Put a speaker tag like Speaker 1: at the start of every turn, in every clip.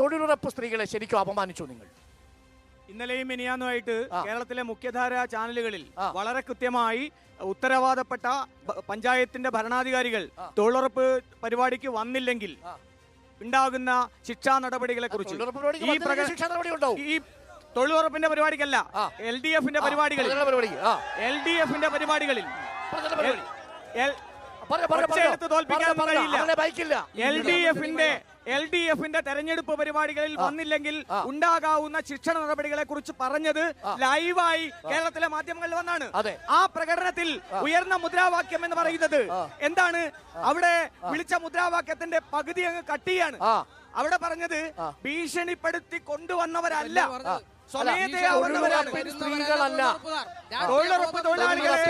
Speaker 1: തൊഴിലുറപ്പ് സ്ത്രീകളെ ശരിക്കും അപമാനിച്ചു നിങ്ങൾ.
Speaker 2: ഇന്നലെയും മിനിയാന്നുമായിട്ട് കേരളത്തിലെ മുഖ്യധാര ചാനലുകളിൽ വളരെ കൃത്യമായി ഉത്തരവാദപ്പെട്ട പഞ്ചായത്തിന്റെ ഭരണാധികാരികൾ. തൊഴിലുറപ്പ് പരിപാടിക്ക് വന്നില്ലെങ്കിൽ. ഉണ്ടാകുന്ന ശിക്ഷാ നടപടികളെ കുറിച്ച്. ഈ തൊഴിലുറപ്പിന്റെ പരിപാടിക്കല്ല. എൽ ഡി എഫിന്റെ പരിപാടികളിൽ. എൽ ഡി എഫിന്റെ പരിപാടികളിൽ തോൽപ്പിക്കാൻ. കഴിയില്ല. എൽ ഡി എഫിന്റെ എൽ ഡി എഫിന്റെ തെരഞ്ഞെടുപ്പ് പരിപാടികളിൽ വന്നില്ലെങ്കിൽ. ഉണ്ടാകാവുന്ന ശിക്ഷണ നടപടികളെ കുറിച്ച് പറഞ്ഞത് ലൈവായി കേരളത്തിലെ മാധ്യമങ്ങളിൽ വന്നാണ്. ആ പ്രകടനത്തിൽ ഉയർന്ന മുദ്രാവാക്യം എന്ന് പറയുന്നത് എന്താണ്? അവിടെ വിളിച്ച മുദ്രാവാക്യത്തിന്റെ പകുതി അങ്ങ് കട്ടിയാണ് അവിടെ പറഞ്ഞത് ഭീഷണിപ്പെടുത്തി കൊണ്ടുവന്നവരല്ല.
Speaker 1: സ്ത്രീകളല്ല.
Speaker 2: തൊഴിലുറപ്പ് തൊഴിലാളികളെ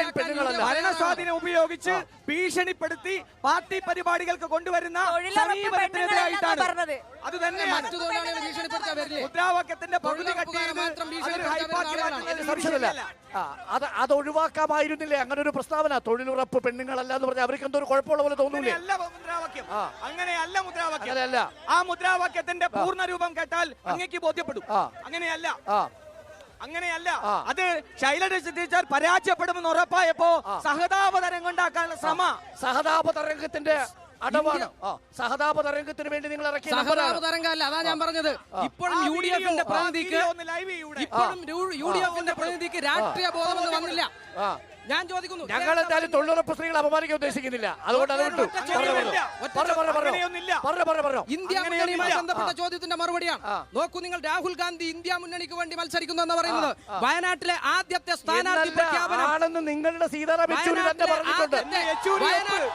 Speaker 2: ഭരണസ്വാധീനം ഉപയോഗിച്ച് ഭീഷണിപ്പെടുത്തി പാർട്ടി പരിപാടികൾക്ക് കൊണ്ടുവരുന്ന സമീപനത്തിനെതിരായിട്ടാണ്. അത് തന്നെയാണ് മുദ്രാവാക്യത്തിന്റെ പകുതി.
Speaker 1: സംശയമല്ല. അത് അത് ഒഴിവാക്കാമായിരുന്നില്ലേ? അങ്ങനെ ഒരു പ്രസ്താവന. തൊഴിലുറപ്പ് പെണ്ണുങ്ങളല്ല എന്ന് പറഞ്ഞാൽ അവർക്ക് എന്തോ ഒരു കുഴപ്പമുള്ള പോലെ തോന്നൂലേ?
Speaker 2: അങ്ങനെയല്ല മുദ്രാവാക്യം.
Speaker 1: ആ.
Speaker 2: അങ്ങനെയല്ല മുദ്രാവാക്യം. ആ മുദ്രാവാക്യത്തിന്റെ പൂർണ രൂപം കേട്ടാൽ അങ്ങേക്ക് ബോധ്യപ്പെടും. അങ്ങനെയല്ല. അങ്ങനെയല്ല. അത് ശൈലജ ടീച്ചർ പരാജയപ്പെടുമെന്ന് ഉറപ്പായപ്പോ സഹതാപതരംഗം ഉണ്ടാക്കാനുള്ള ശ്രമ.
Speaker 1: സഹതാപതരംഗത്തിന്റെ അടവാണ്. ആ. സഹതാപ തരംഗത്തിന് വേണ്ടി നിങ്ങൾ ഇറക്കിയ
Speaker 3: സഹതാപ
Speaker 1: നമ്പറാണ്.
Speaker 3: തരംഗമല്ല അതാ ഞാൻ പറഞ്ഞത്. ഇപ്പോഴും യു ഡി എഫിന്റെ പ്രതിനിധിക്ക്? ഇപ്പോഴും യു ഡി എഫിന്റെ പ്രതിനിധിക്ക് രാഷ്ട്രീയ ബോധമൊന്നും വന്നില്ല. ഞാൻ ചോദിക്കുന്നു
Speaker 1: ഞങ്ങൾ എന്തായാലും തൊഴിലുറപ്പ് സ്ത്രീകൾ അപമാനിക്കാൻ ഉദ്ദേശിക്കുന്നില്ല. അതുകൊണ്ട്
Speaker 3: ഇന്ത്യ ബന്ധപ്പെട്ട ചോദ്യത്തിന്റെ മറുപടിയാണ്. നോക്കൂ നിങ്ങൾ രാഹുൽ ഗാന്ധി ഇന്ത്യ മുന്നണിക്ക് വേണ്ടി മത്സരിക്കുന്നു എന്ന് പറയുന്നത്. വയനാട്ടിലെ ആദ്യത്തെ സ്ഥാനാർത്ഥി പ്രഖ്യാപനം.
Speaker 1: ആണെന്ന് നിങ്ങളുടെ സീതാറാം തന്നെ പറഞ്ഞിട്ടുണ്ട്.
Speaker 3: വയനാട്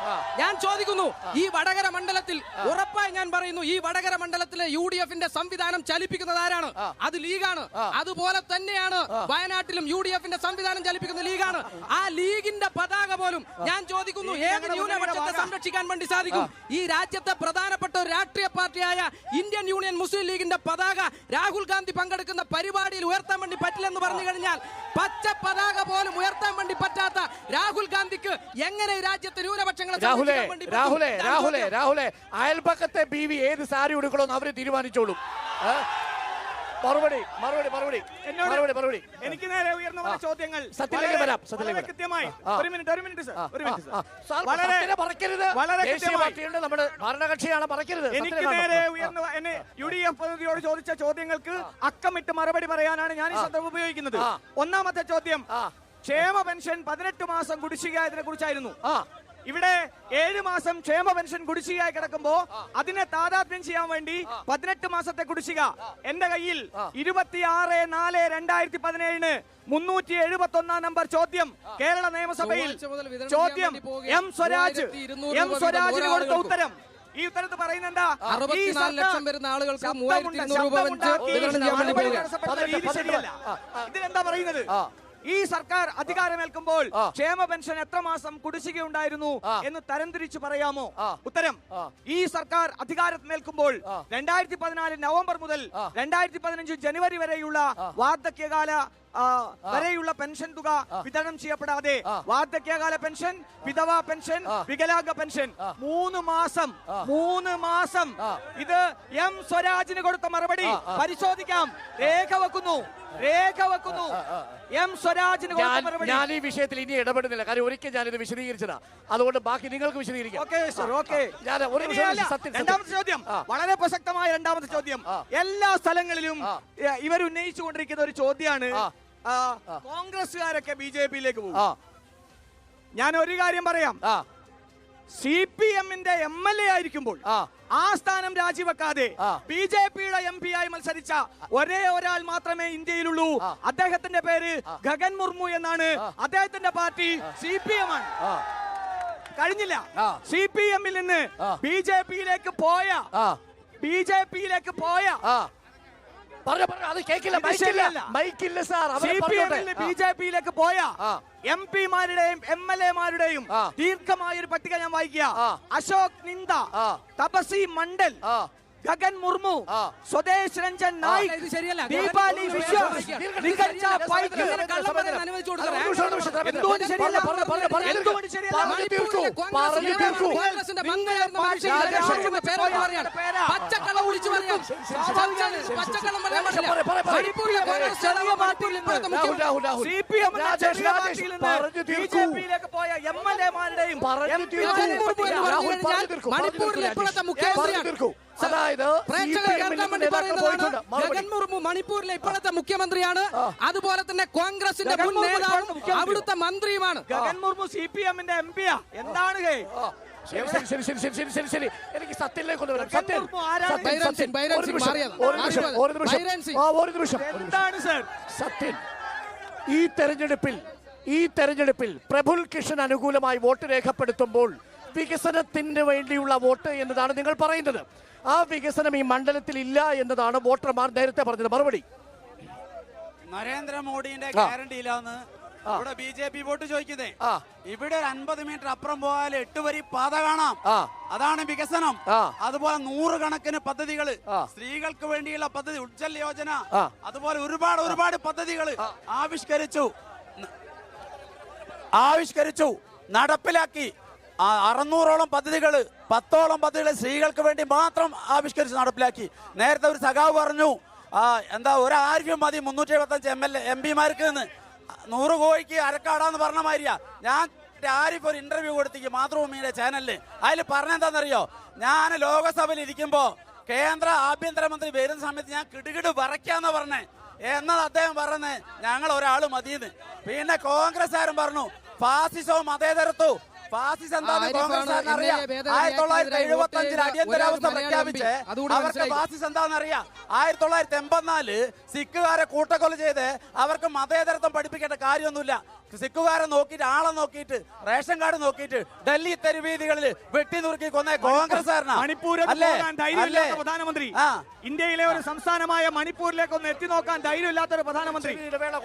Speaker 3: ഞാൻ ചോദിക്കുന്നു ഈ വടകര മണ്ഡലത്തിൽ ഉറപ്പായി ഞാൻ പറയുന്നു ഈ വടകര മണ്ഡലത്തിലെ യു ഡി എഫിന്റെ സംവിധാനം ചലിപ്പിക്കുന്നത് ആരാണ്? അത് ലീഗാണ്. അതുപോലെ തന്നെയാണ് വയനാട്ടിലും യു ഡി എഫിന്റെ സംവിധാനം ചലിപ്പിക്കുന്ന ലീഗാണ്. ആ ലീഗിന്റെ പതാക പോലും ഞാൻ ചോദിക്കുന്നു ഏത് ന്യൂനപക്ഷത്തെ സംരക്ഷിക്കാൻ വേണ്ടി സാധിക്കും? ഈ രാജ്യത്തെ പ്രധാനപ്പെട്ട ഒരു രാഷ്ട്രീയ പാർട്ടിയായ ഇന്ത്യൻ യൂണിയൻ മുസ്ലിം ലീഗിന്റെ പതാക രാഹുൽ ഗാന്ധി പങ്കെടുക്കുന്ന പരിപാടിയിൽ ഉയർത്താൻ വേണ്ടി പറ്റില്ലെന്ന് പറഞ്ഞു കഴിഞ്ഞാൽ പച്ച പതാക പോലും ഉയർത്താൻ വേണ്ടി പറ്റാത്ത രാഹുൽ ഗാന്ധിക്ക് എങ്ങനെ ഈ രാജ്യത്തെ ന്യൂനപക്ഷങ്ങളെ
Speaker 1: രാഹുലെ രാഹുലേ രാഹുലെ രാഹുലെ അയൽപക്കത്തെ ബി വി ഏത് സാരി ഉടുക്കണമെന്ന് അവർ തീരുമാനിച്ചോളും? മറുപടി മറുപടി മറുപടി. മറുപടി മറുപടി.
Speaker 2: എനിക്ക് നേരെ ഉയർന്ന
Speaker 1: പല
Speaker 2: ചോദ്യങ്ങൾ
Speaker 1: സത്യത്തിലേക്ക് വരാം, സത്യത്തിലേക്ക്
Speaker 2: കൃത്യമായി. ഒരു മിനിറ്റ് ഒരു മിനിറ്റ് സർ. ഒരു മിനിറ്റ് സർ. വളരെ
Speaker 1: സത്യത്തെ
Speaker 2: വളരെ.
Speaker 1: പാർട്ടിയുണ്ട് നമ്മുടെ ഭരണകക്ഷിയാണ് മറക്കരുത്
Speaker 2: എനിക്ക് നേരെ ഉയർന്ന എന്നെ യു ഡി എഫ് പ്രതിനിധിയോട് ചോദിച്ച ചോദ്യങ്ങൾക്ക് അക്കമിട്ട് മറുപടി പറയാനാണ് ഞാൻ ഈ സന്ദർഭം ഉപയോഗിക്കുന്നത്. ഒന്നാമത്തെ ചോദ്യം. ക്ഷേമ പെൻഷൻ പതിനെട്ട് മാസം കുടിശ്ശിക ഇതിനെ
Speaker 1: കുറിച്ചായിരുന്നു.
Speaker 2: ഇവിടെ ഏഴ് മാസം ക്ഷേമ പെൻഷൻ കുടിശ്ശികയായി കിടക്കുമ്പോ അതിനെ താതാത്മ്യം ചെയ്യാൻ വേണ്ടി പതിനെട്ട് മാസത്തെ കുടിശ്ശിക. എന്റെ കയ്യിൽ ഇരുപത്തിയാറ് നാല് രണ്ടായിരത്തി പതിനേഴിന് മുന്നൂറ്റി എഴുപത്തി ഒന്നാം നമ്പർ ചോദ്യം കേരള നിയമസഭയിൽ ചോദ്യം. എം സ്വരാജ് എം സ്വരാജിന് കൊടുത്ത ഉത്തരം. ഈ ഉത്തരത്ത് പറയുന്നത് എന്താ?
Speaker 3: ലക്ഷം വരുന്ന ആളുകൾക്ക്
Speaker 2: ശബ്ദമുണ്ട്,
Speaker 3: മൂവായിരത്തി ഇരുന്നൂറ് രൂപ.
Speaker 2: ഇതിലെന്താ പറയുന്നത്. ഈ സർക്കാർ അധികാരമേൽക്കുമ്പോൾ. ക്ഷേമ പെൻഷൻ എത്ര മാസം
Speaker 1: കുടിശ്ശികയുണ്ടായിരുന്നു
Speaker 2: എന്ന് തരംതിരിച്ചു പറയാമോ ഉത്തരം ഈ സർക്കാർ
Speaker 1: അധികാരമേൽക്കുമ്പോൾ.
Speaker 2: രണ്ടായിരത്തി പതിനാല് നവംബർ മുതൽ. രണ്ടായിരത്തി പതിനഞ്ച് ജനുവരി വരെയുള്ള. വാർദ്ധക്യകാല വരെയുള്ള പെൻഷൻ തുക വിതരണം ചെയ്യപ്പെടാതെ വാർദ്ധക്യകാല പെൻഷൻ വിധവ പെൻഷൻ വികലാംഗ പെൻഷൻ. മൂന്ന് മാസം മൂന്ന് മാസം. ഇത് എം സ്വരാജിന് കൊടുത്ത മറുപടി. പരിശോധിക്കാം. രേഖ വെക്കുന്നു. രേഖ വെക്കുന്നു. എം സ്വരാജിന്
Speaker 1: ഞാൻ ഈ വിഷയത്തിൽ ഇനി ഇടപെടുന്നില്ല. കാര്യം ഒരിക്കൽ ഞാനിത് വിശദീകരിച്ചതാ. അതുകൊണ്ട് ബാക്കി നിങ്ങൾക്ക് വിശദീകരിക്കാം.
Speaker 2: Okay sir okay. രണ്ടാമത്തെ ചോദ്യം. വളരെ പ്രസക്തമായ രണ്ടാമത്തെ ചോദ്യം. എല്ലാ സ്ഥലങ്ങളിലും ഇവർ ഉന്നയിച്ചുകൊണ്ടിരിക്കുന്ന ഒരു ചോദ്യമാണ്. കോൺഗ്രസ്സുകാരൊക്കെ ബി ജെ പിയിലേക്ക് പോകും. ഞാൻ ഒരു കാര്യം പറയാം. സി പി എമ്മിന്റെ എം എൽ എ ആയിരിക്കുമ്പോൾ
Speaker 1: ആ.
Speaker 2: സ്ഥാനം രാജിവെക്കാതെ. ബി ജെ പിയുടെ എം പി ആയി മത്സരിച്ച ഒരേ ഒരാൾ മാത്രമേ ഇന്ത്യയിലുള്ളൂ. അദ്ദേഹത്തിന്റെ പേര് ഗഗൻ മുർമു എന്നാണ്. അദ്ദേഹത്തിന്റെ പാർട്ടി സി പി എം ആണ്. കഴിഞ്ഞില്ല. സി പി എമ്മിൽ നിന്ന്. ബി ജെ പിയിലേക്ക് പോയ ബി ജെ പിയിലേക്ക് പോയ
Speaker 1: പറഞ്ഞു പറഞ്ഞു അത് കേക്കില്ല മൈക്കില്ല. മൈക്കില്ല സാർ
Speaker 2: ബി ജെ പിയിലേക്ക് പോയ. എം പിമാരുടെയും എം എൽ എമാരുടെയും. ദീർഘമായ ഒരു പട്ടിക ഞാൻ വായിക്കുക.
Speaker 1: ആ.
Speaker 2: അശോക് നിന്ദ. തപസി മണ്ഡൽ ഗഗൻ മുർമു
Speaker 1: ആ.
Speaker 2: സ്വദേശ് രഞ്ജൻ നായിക്
Speaker 3: ഇത് ശരിയല്ല.
Speaker 2: ദീപാലി വിശ്വാസ്
Speaker 3: വേറെ
Speaker 2: നികഞ്ച പോയ
Speaker 3: മണിപ്പൂരിലെ ഇപ്പോഴത്തെ മുഖ്യമന്ത്രിയാണ്.
Speaker 1: അതായത്
Speaker 3: മുർമു മണിപ്പൂരിലെ ഇപ്പോഴത്തെ മുഖ്യമന്ത്രിയാണ്. അതുപോലെ തന്നെ കോൺഗ്രസിന്റെ മുൻ നേതാവും അവിടുത്തെ മന്ത്രിയുമാണ്.
Speaker 2: ഗഗൻ മുർമു സി പി എമ്മിന്റെ എം പിയാ എന്താണ്
Speaker 1: ഈ തെരഞ്ഞെടുപ്പിൽ ഈ തെരഞ്ഞെടുപ്പിൽ പ്രഭുൽ കിഷൻ അനുകൂലമായി വോട്ട് രേഖപ്പെടുത്തുമ്പോൾ വികസനത്തിന് വേണ്ടിയുള്ള വോട്ട് എന്നതാണ് നിങ്ങൾ പറയുന്നത്. ആ വികസനം ഈ മണ്ഡലത്തിൽ ഇല്ല എന്നതാണ് വോട്ടർമാർ നേരത്തെ പറഞ്ഞത്. മറുപടി.
Speaker 4: നരേന്ദ്രമോദിന്റെ ഗ്യാരണ്ടി ഇല്ലാന്ന് ഇവിടെ ബി ജെ പി വോട്ട് ചോദിക്കുന്നേ. ഇവിടെ ഒരു അൻപത് മീറ്റർ അപ്പുറം പോയാൽ എട്ട് വരി പാത കാണാം. അതാണ് വികസനം. അതുപോലെ നൂറുകണക്കിന് പദ്ധതികൾ സ്ത്രീകൾക്ക് വേണ്ടിയുള്ള പദ്ധതി ഉജ്ജൽ യോജന. അതുപോലെ ഒരുപാട് ഒരുപാട് പദ്ധതികൾ ആവിഷ്കരിച്ചു. ആവിഷ്കരിച്ചു നടപ്പിലാക്കി. അറുന്നൂറോളം പദ്ധതികൾ പത്തോളം പദ്ധതികൾ സ്ത്രീകൾക്ക് വേണ്ടി മാത്രം ആവിഷ്കരിച്ച് നടപ്പിലാക്കി. നേരത്തെ ഒരു സഖാവ് പറഞ്ഞു എന്താ ഒരു മതി മുന്നൂറ്റി എഴുപത്തഞ്ച് എം എൽ എം പിമാർക്ക് നിന്ന് നൂറ് കോഴിക്ക് അരക്കാടാന്ന് പറഞ്ഞ മാതിരിയാ. ഞാൻ ആരിഫ് ഒരു ഇന്റർവ്യൂ കൊടുത്തേക്ക് മാതൃഭൂമിയുടെ ചാനലിൽ അതിൽ പറഞ്ഞെന്താണെന്നറിയോ ഞാൻ ലോകസഭയിൽ ഇരിക്കുമ്പോ കേന്ദ്ര ആഭ്യന്തരമന്ത്രി വരുന്ന സമയത്ത് ഞാൻ കിടുകിട് വരയ്ക്കാന്ന് പറഞ്ഞേ. എന്നത് അദ്ദേഹം പറഞ്ഞ്? ഞങ്ങൾ ഒരാൾ മതിയെന്ന്. പിന്നെ കോൺഗ്രസ് ആരും പറഞ്ഞു ഫാസിസവും മതേതരത്വവും ഫാസിസം എന്താന്ന് കോൺഗ്രസ് അറിയാം. ആയിരത്തി തൊള്ളായിരത്തി എഴുപത്തി അഞ്ചിൽ അടിയന്തരാവസ്ഥ പ്രഖ്യാപിച്ച് അവർക്ക്
Speaker 3: പാസി
Speaker 4: ഫാസിസം എന്താണെന്നറിയാം ആയിരത്തി തൊള്ളായിരത്തി എൺപത്തിനാല് സിഖുകാരെ കൂട്ടക്കൊല ചെയ്ത് അവർക്ക് മതേതരത്വം പഠിപ്പിക്കേണ്ട കാര്യമൊന്നുമില്ല. സിഖുകാരെ നോക്കിയിട്ട് ആളെ നോക്കിയിട്ട് റേഷൻ കാർഡ് നോക്കിയിട്ട് ഡൽഹി തെരുവീതികളിൽ വെട്ടി നുറുക്കി കൊന്ന കോൺഗ്രസ്സുകാരനാ.
Speaker 2: മണിപ്പൂരിൽ പ്രധാനമന്ത്രി. ഇന്ത്യയിലെ ഒരു സംസ്ഥാനമായ മണിപ്പൂരിലേക്ക് ഒന്ന് എത്തി നോക്കാൻ ധൈര്യമില്ലാത്ത ഒരു പ്രധാനമന്ത്രി.
Speaker 1: ഇടവേള